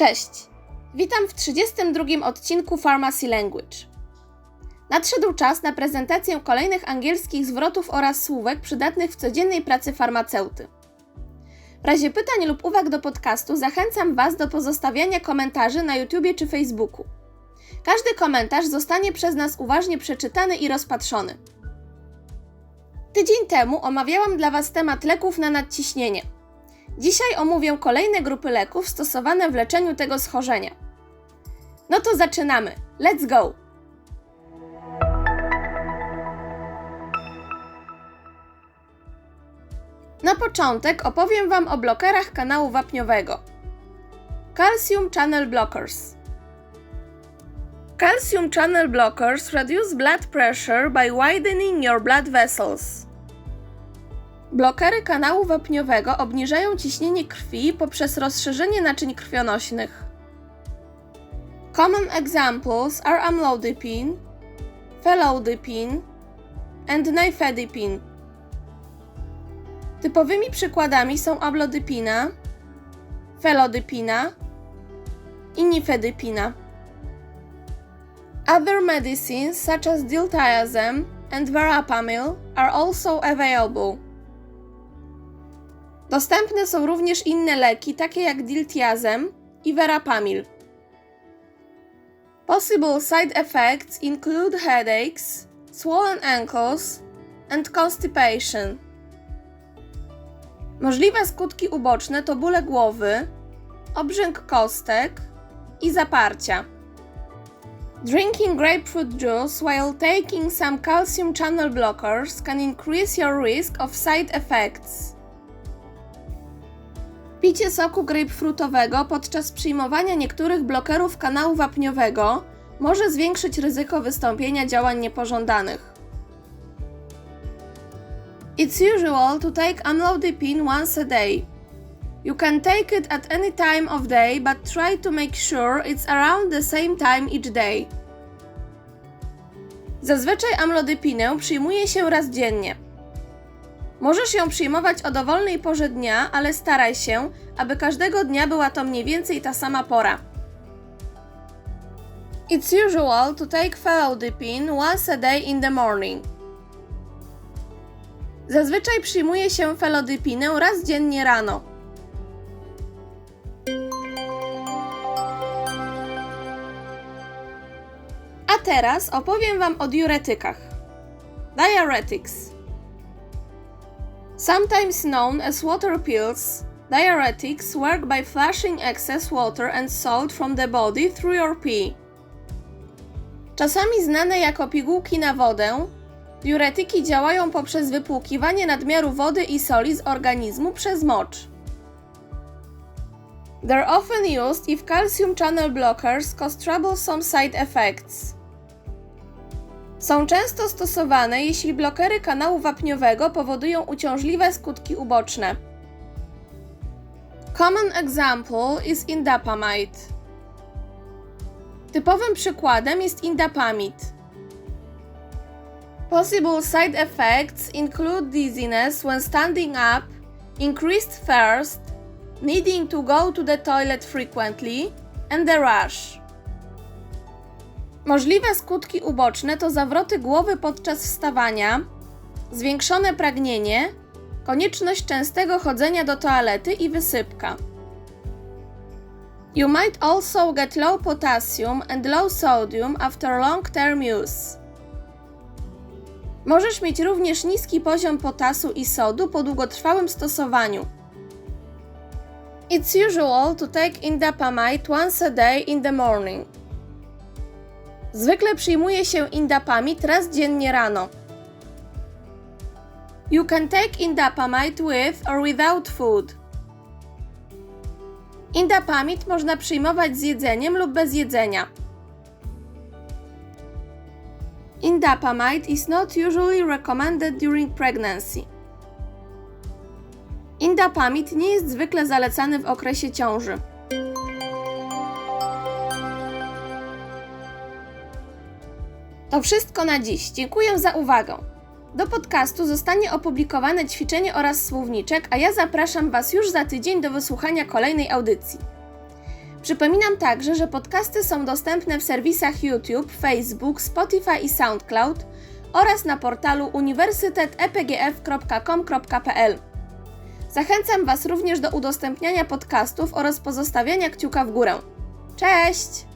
Cześć! Witam w 32 odcinku Pharmacy Language. Nadszedł czas na prezentację kolejnych angielskich zwrotów oraz słówek przydatnych w codziennej pracy farmaceuty. W razie pytań lub uwag do podcastu zachęcam Was do pozostawiania komentarzy na YouTubie czy Facebooku. Każdy komentarz zostanie przez nas uważnie przeczytany i rozpatrzony. Tydzień temu omawiałam dla Was temat leków na nadciśnienie. Dzisiaj omówię kolejne grupy leków stosowane w leczeniu tego schorzenia. No to zaczynamy. Let's go! Na początek opowiem Wam o blokerach kanału wapniowego. Calcium Channel Blockers. Calcium channel blockers reduce blood pressure by widening your blood vessels. Blokery kanału wapniowego obniżają ciśnienie krwi poprzez rozszerzenie naczyń krwionośnych. Common examples are amlodipine, felodipine and nifedipine. Typowymi przykładami są amlodipina, felodipina i nifedipina. Other medicines such as diltiazem and verapamil are also available. Dostępne są również inne leki, takie jak diltiazem i verapamil. Possible side effects include headaches, swollen ankles and constipation. Możliwe skutki uboczne to bóle głowy, obrzęk kostek i zaparcia. Drinking grapefruit juice while taking some calcium channel blockers can increase your risk of side effects. Picie soku grapefruitowego podczas przyjmowania niektórych blokerów kanału wapniowego może zwiększyć ryzyko wystąpienia działań niepożądanych. It's usual to take amlodipine once a day. You can take it at any time of day, but try to make sure it's around the same time each day. Zazwyczaj amlodipinę przyjmuje się raz dziennie. Możesz ją przyjmować o dowolnej porze dnia, ale staraj się, aby każdego dnia była to mniej więcej ta sama pora. It's usual to take felodipine once a day in the morning. Zazwyczaj przyjmuje się felodipinę raz dziennie rano. A teraz opowiem Wam o diuretykach. Diuretics. Sometimes known as water pills, diuretics work by flushing excess water and salt from the body through your pee. Czasami znane jako pigułki na wodę, diuretyki działają poprzez wypłukiwanie nadmiaru wody i soli z organizmu przez mocz. They're often used if calcium channel blockers cause troublesome side effects. Są często stosowane, jeśli blokery kanału wapniowego powodują uciążliwe skutki uboczne. Common example is indapamide. Typowym przykładem jest indapamid. Possible side effects include dizziness when standing up, increased thirst, needing to go to the toilet frequently, and a rash. Możliwe skutki uboczne to zawroty głowy podczas wstawania, zwiększone pragnienie, konieczność częstego chodzenia do toalety i wysypka. You might also get low potassium and low sodium after long-term use. Możesz mieć również niski poziom potasu i sodu po długotrwałym stosowaniu. It's usual to take indapamide once a day in the morning. Zwykle przyjmuje się indapamid raz dziennie rano. You can take indapamide with or without food. Indapamid można przyjmować z jedzeniem lub bez jedzenia. Indapamide is not usually recommended during pregnancy. Indapamid nie jest zwykle zalecany w okresie ciąży. To wszystko na dziś. Dziękuję za uwagę. Do podcastu zostanie opublikowane ćwiczenie oraz słowniczek, a ja zapraszam Was już za tydzień do wysłuchania kolejnej audycji. Przypominam także, że podcasty są dostępne w serwisach YouTube, Facebook, Spotify i SoundCloud oraz na portalu uniwersytetepgf.com.pl. Zachęcam Was również do udostępniania podcastów oraz pozostawiania kciuka w górę. Cześć!